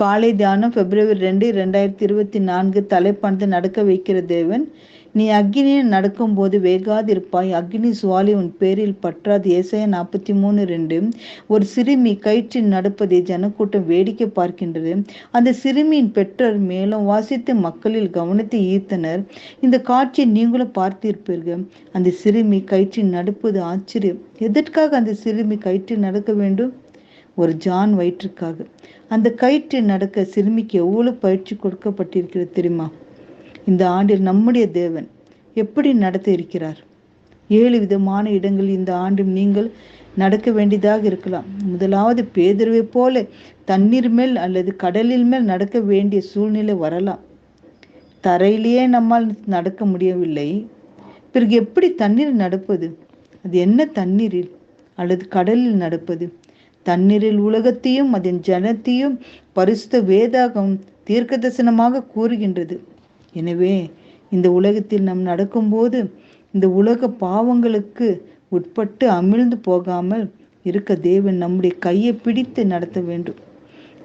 காலை தியானம் பிப்ரவரி ரெண்டு ரெண்டாயிரத்தி இருபத்தி நான்கு தலைப்பானது நடக்க வைக்கிற தேவன். நீ அக்னியில் நடக்கும்போது வேகாதிருப்பாய். அக்னி சுவாலி உன் பேரில் பற்றாது. ஏசைய நாற்பத்தி மூணு ரெண்டு. ஒரு சிறுமி கயிற்றில் நடப்பதை ஜனக்கூட்டம் வேடிக்கை பார்க்கின்றது. அந்த சிறுமியின் பெற்றோர் மேலும் வாசித்து மக்களில் கவனத்தை ஈர்த்தனர். இந்த காட்சியை நீங்களும் பார்த்திருப்பீர்கள். அந்த சிறுமி கயிற்றில் நடப்பது ஆச்சரியம். எதற்காக அந்த சிறுமி கயிற்றில் நடக்க வேண்டும்? ஒரு ஜான் வயிற்றுக்காக. அந்த கயிற்றில் நடக்க சிறுமிக்கு எவ்வளவு பயிற்சி கொடுக்கப்பட்டிருக்கிறது தெரியுமா? இந்த ஆண்டில் நம்முடைய தேவன் எப்படி நடத்த இருக்கிறார்? ஏழு விதமான இடங்களில் இந்த ஆண்டும் நீங்கள் நடக்க வேண்டியதாக இருக்கலாம். முதலாவது பேதர்வை போல தண்ணீர் மேல் அல்லது கடலில் மேல் நடக்க வேண்டிய சூழ்நிலை வரலாம். தரையிலேயே நம்மால் நடக்க முடியவில்லை. பிறகு எப்படி தண்ணீர் நடப்பது? அது என்ன தண்ணீரில் அல்லது கடலில் நடப்பது? தண்ணீரில் உலகத்தையும் அதன் ஜனத்தையும் பரிசுத்த வேதாகம் தீர்க்க தரிசனமாக கூறுகின்றது. எனவே இந்த உலகத்தில் நாம் நடக்கும்போது இந்த உலக பாவங்களுக்கு உட்பட்டு அமிழ்ந்து போகாமல் இருக்க தேவன் நம்முடைய கையை பிடித்து நடத்த வேண்டும்.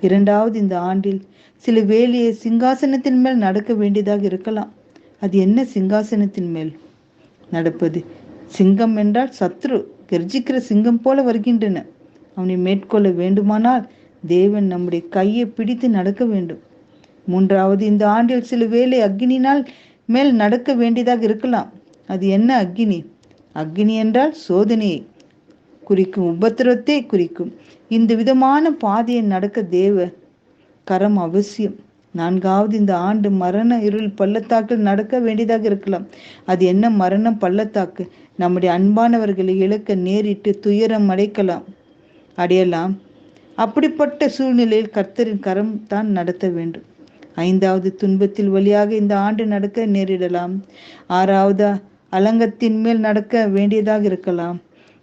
இரண்டாவது இந்த ஆண்டில் சில வேலையை சிங்காசனத்தின் மேல் நடக்க வேண்டியதாக இருக்கலாம். அது என்ன சிங்காசனத்தின் மேல்? நடப்பது சிங்கம் என்றால் சத்ரு கர்ஜிக்கிற சிங்கம் போல வருகின்றன. அவனை மேற்கொள்ள வேண்டுமானால் தேவன் நம்முடைய கையை பிடித்து நடக்க வேண்டும். மூன்றாவது இந்த ஆண்டில் சில வேலை அக்னினால் மேல் நடக்க வேண்டியதாக இருக்கலாம். அது என்ன அக்னி அக்னி என்றால் சோதனையை. குறிக்கும் உபத்திரத்தை குறிக்கும். இந்த விதமான பாதையை நடக்க தேவ கரம் அவசியம். நான்காவது இந்த ஆண்டு மரண இருள் பள்ளத்தாக்கில் நடக்க வேண்டியதாக இருக்கலாம். அது என்ன மரணம் பள்ளத்தாக்கு? நம்முடைய அன்பானவர்களை இழக்க நேரிட்டு துயரம் அடைக்கலாம். அடையலாம். அப்படிப்பட்ட சூழ்நிலையில் கர்த்தரின் கரம் தான் நடத்த வேண்டும். ஐந்தாவது துன்பத்தில் வழியாக இந்த ஆண்டு நடக்க நேரிடலாம். ஆறாவது அலங்கத்தின் மேல் நடக்க வேண்டியதாக இருக்கலாம்.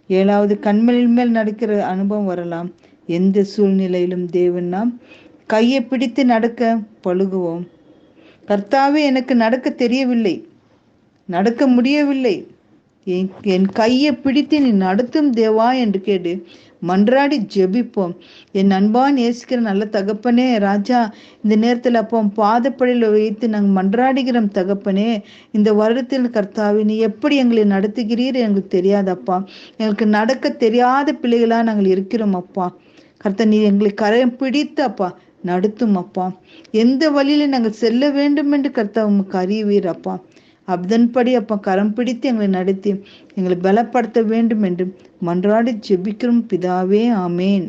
ஏழாவது கண்மலின் மேல் நடக்கிற அனுபவம் வரலாம். எந்த சூழ்நிலையிலும் தேவன் நாம் கையை பிடித்து நடக்க பழுகுவோம். கர்த்தாவே எனக்கு நடக்க தெரியவில்லை. நடக்க முடியவில்லை. என் கையை பிடித்து நீ நடத்தும் தேவா என்று கேட்டு மன்றாடி ஜெபிப்போம். என் அன்பான் நேசிக்கிற நல்ல தகப்பனே ராஜா இந்த நேரத்தில் அப்போ பாதப்படையில் வைத்து நாங்கள் மன்றாடுகிறோம் தகப்பனே. இந்த வருடத்தில் கர்த்தாவி நீ எப்படி எங்களை நடத்துகிறீர் எங்களுக்கு தெரியாதப்பா. எங்களுக்கு நடக்க தெரியாத பிள்ளைகளாக நாங்கள் இருக்கிறோம் அப்பா. கர்த்தா நீ எங்களை கரையம் பிடித்து அப்பா நடத்தும் அப்பா. எந்த வழியில நாங்கள் செல்ல வேண்டும் என்று கர்த்தா உமக்கு அறிவீர் அப்பா. அதன்படி அப்பா கரம் பிடித்து எங்களை நடத்தி எங்களை பலப்படுத்த வேண்டும் என்று மன்றாடி ஜெபிக்கிறோம் பிதாவே ஆமேன்.